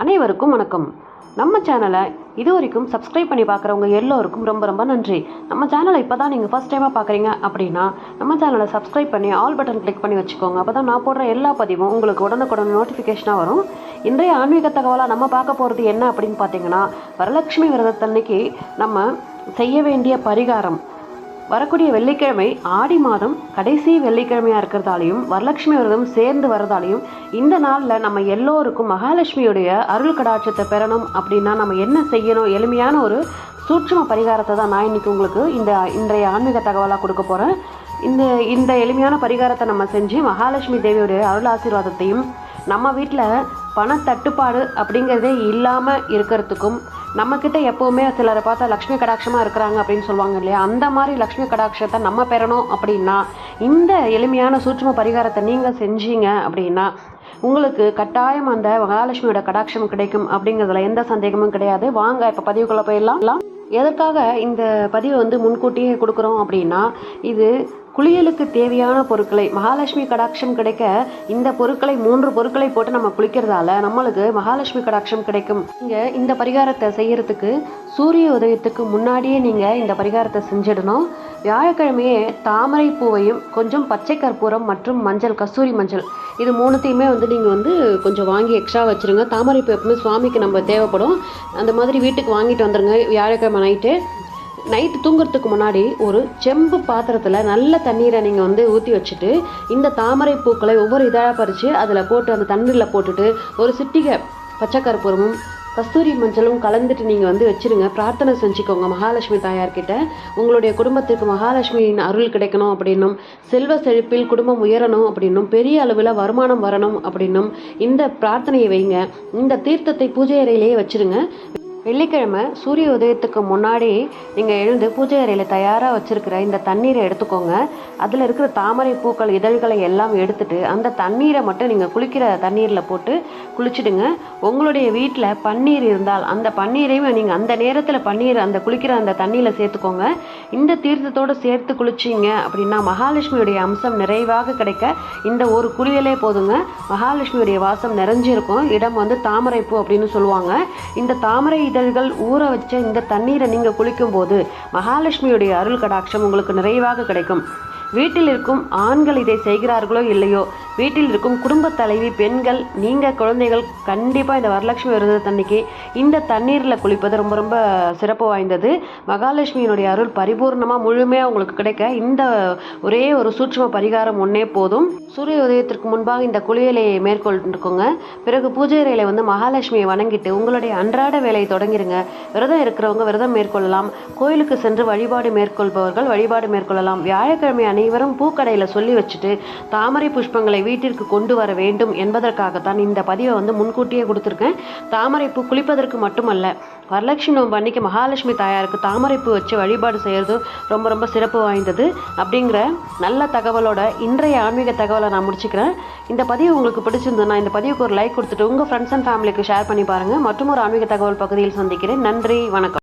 அனைவருக்கும் வணக்கம். நம்ம சேனலை இது வரைக்கும் சப்ஸ்கிரைப் பண்ணி பார்க்குறவங்க எல்லோருக்கும் ரொம்ப ரொம்ப நன்றி. நம்ம சேனலை இப்போ தான் நீங்கள் ஃபஸ்ட் டைமாக பார்க்குறீங்க அப்படின்னா நம்ம சேனலை சப்ஸ்கிரைப் பண்ணி ஆல் பட்டன் கிளிக் பண்ணி வச்சுக்கோங்க. அப்போ தான் நான் போடுற எல்லா பதிவும் உங்களுக்கு உடனுக்குடன் நோட்டிஃபிகேஷனாக வரும். இன்றைய ஆன்மீக தகவலாக நம்ம பார்க்க போகிறது என்ன அப்படின்னு பார்த்தீங்கன்னா வரலட்சுமி விரதத்தன்னைக்கு நம்ம செய்ய வேண்டிய பரிகாரம். வரக்கூடிய வெள்ளிக்கிழமை ஆடி மாதம் கடைசி வெள்ளிக்கிழமையாக இருக்கிறதாலையும் வரலட்சுமி விரதம் சேர்ந்து வரதாலையும் இந்த நாளில் நம்ம எல்லோருக்கும் மகாலட்சுமியுடைய அருள் கடாட்சத்தை பெறணும் அப்படின்னா நம்ம என்ன செய்யணும்? எளிமையான ஒரு சூட்சும பரிகாரத்தை தான் நான் இன்னைக்கு உங்களுக்கு இந்த இன்றைய ஆன்மீக தகவலாக கொடுக்க போகிறேன் இந்த இந்த எளிமையான பரிகாரத்தை நம்ம செஞ்சு மகாலட்சுமி தேவியுடைய அருள் ஆசீர்வாதத்தையும் நம்ம வீட்டில் பணத்தட்டுப்பாடு அப்படிங்கிறதே இல்லாமல் இருக்கிறதுக்கும் நம்மக்கிட்ட எப்போவுமே சிலரை பார்த்தா லக்ஷ்மி கடாட்சமாக இருக்கிறாங்க அப்படின்னு சொல்லுவாங்க இல்லையா? அந்த மாதிரி லக்ஷ்மி கடாட்சத்தை நம்ம பெறணும் அப்படின்னா இந்த எளிமையான சூட்சும பரிகாரத்தை நீங்கள் செஞ்சீங்க அப்படின்னா உங்களுக்கு கட்டாயம் அந்த மகாலட்சுமியோட கடாட்சம் கிடைக்கும் அப்படிங்கிறதுல எந்த சந்தேகமும் கிடையாது. வாங்க இப்போ பதிவுக்குள்ளே போயிடலாம். எதற்காக இந்த பதிவை வந்து முன்கூட்டியே கொடுக்குறோம் அப்படின்னா இது குளியலுக்கு தேவையான பொருட்களை மகாலட்சுமி கடாட்சம் கிடைக்க இந்த பொருட்களை மூன்று பொருட்களை போட்டு நம்ம குளிக்கிறதால நம்மளுக்கு மகாலட்சுமி கடாட்சம் கிடைக்கும். நீங்கள் இந்த பரிகாரத்தை செய்யறதுக்கு சூரிய உதயத்துக்கு முன்னாடியே நீங்கள் இந்த பரிகாரத்தை செஞ்சிடணும். வியாழக்கிழமையே தாமரை பூவையும் கொஞ்சம் பச்சை கற்பூரம் மற்றும் மஞ்சள் கஸ்தூரி மஞ்சள். இது மூணுத்தையுமே வந்து நீங்கள் வந்து கொஞ்சம் வாங்கி எக்ஸ்ட்ரா வச்சுருங்க. தாமரை பூ எப்பவுமே சுவாமிக்கு நம்ம தேவைப்படும். அந்த மாதிரி வீட்டுக்கு வாங்கிட்டு வந்துடுங்க வியாழக்கிழமை நைட்டு நைட்டு தூங்குறதுக்கு முன்னாடி ஒரு செம்பு பாத்திரத்தில் நல்ல தண்ணீரை நீங்கள் வந்து ஊற்றி வச்சுட்டு இந்த தாமரை பூக்களை ஒவ்வொரு இதழாக பறித்து அதில் போட்டு அந்த தண்ணீரில் போட்டுட்டு ஒரு சிட்டிகை பச்சை கற்பூரமும் கஸ்தூரி மஞ்சளும் கலந்துட்டு நீங்கள் வந்து வச்சிருங்க. பிரார்த்தனை செஞ்சுக்கோங்க மகாலட்சுமி தாயார்கிட்ட. உங்களுடைய குடும்பத்திற்கு மகாலட்சுமியின் அருள் கிடைக்கணும் அப்படின்னும் செல்வ செழிப்பில் குடும்பம் உயரணும் அப்படின்னும் பெரிய அளவில் வருமானம் வரணும் அப்படின்னும் இந்த பிரார்த்தனையை வைங்க. இந்த தீர்த்தத்தை பூஜை அறையிலேயே வச்சிருங்க. வெள்ளிக்கிழமை சூரிய உதயத்துக்கு முன்னாடி நீங்கள் எழுந்து பூஜை அறையில் தயாராக வச்சுருக்கிற இந்த தண்ணீரை எடுத்துக்கோங்க. அதில் இருக்கிற தாமரை பூக்கள் இதழ்களை எல்லாம் எடுத்துட்டு அந்த தண்ணீரை மட்டும் நீங்கள் குளிக்கிற தண்ணீரில் போட்டு குளிச்சுடுங்க. உங்களுடைய வீட்டில் பன்னீர் இருந்தால் அந்த பன்னீரையும் நீங்கள் அந்த நேரத்தில் பன்னீர் அந்த குளிக்கிற அந்த தண்ணியில் சேர்த்துக்கோங்க. இந்த தீர்த்தத்தோடு சேர்த்து குளிச்சிங்க அப்படின்னா மகாலட்சுமியுடைய அம்சம் நிறைவாக கிடைக்க இந்த ஒரு குளியலே போதுங்க. மகாலட்சுமியுடைய வாசம் நிறைஞ்சிருக்கும். இடம் வந்து தாமரைப்பூ அப்படின்னு சொல்லுவாங்க. இந்த தாமரை இதழ்கள் ஊற வச்ச இந்த தண்ணீரை நீங்கள் குளிக்கும்போது மகாலட்சுமியுடைய அருள் கடாட்சம் உங்களுக்கு நிறைவாக கிடைக்கும். வீட்டில் இருக்கும் ஆண்கள் இதை செய்கிறார்களோ இல்லையோ? வீட்டில் இருக்கும் குடும்ப தலைவி பெண்கள் நீங்கள் குழந்தைகள் கண்டிப்பாக இந்த வரலட்சுமி விரதத்தன்னைக்கு இந்த தண்ணீரில் குளிப்பது ரொம்ப ரொம்ப சிறப்பு வாய்ந்தது. மகாலட்சுமியினுடைய அருள் பரிபூர்ணமாக முழுமையாக உங்களுக்கு கிடைக்க இந்த ஒரே ஒரு சூட்சம பரிகாரம் ஒன்றே போதும். சூரிய உதயத்திற்கு முன்பாக இந்த குளியலையை மேற்கொண்டுக்கோங்க பிறகு பூஜை அறையில் வந்து மகாலட்சுமியை வணங்கிட்டு உங்களுடைய அன்றாட வேலையை தொடங்கிருங்க. விரதம் இருக்கிறவங்க விரதம் மேற்கொள்ளலாம். கோயிலுக்கு சென்று வழிபாடு மேற்கொள்பவர்கள் வழிபாடு மேற்கொள்ளலாம். வியாழக்கிழமை அணி அனைவரும் பூக்கடையில் சொல்லி வச்சுட்டு தாமரை புஷ்பங்களை வீட்டிற்கு கொண்டு வர வேண்டும் என்பதற்காகத்தான் இந்த பதிவை வந்து முன்கூட்டியே கொடுத்துருக்கேன். தாமரை பூ குளிப்பதற்கு மட்டுமல்ல வரலட்சுமி நோம்பு அன்னைக்கு மகாலட்சுமி தாயாருக்கு தாமரைப்பூ வச்சு வழிபாடு செய்கிறது ரொம்ப ரொம்ப சிறப்பு வாய்ந்தது. அப்படிங்கிற நல்ல தகவலோட இன்றைய ஆன்மீக தகவலை நான் முடிச்சுக்கிறேன். இந்த பதிவு உங்களுக்கு பிடிச்சிருந்ததுன்னா இந்த பதிவுக்கு ஒரு லைக் கொடுத்துட்டு உங்கள் ஃப்ரெண்ட்ஸ் அண்ட் ஃபேமிலிக்கு ஷேர் பண்ணி பாருங்கள் மற்றும் ஒரு ஆன்மீக தகவல் பகுதியில் சந்திக்கிறேன். நன்றி வணக்கம்.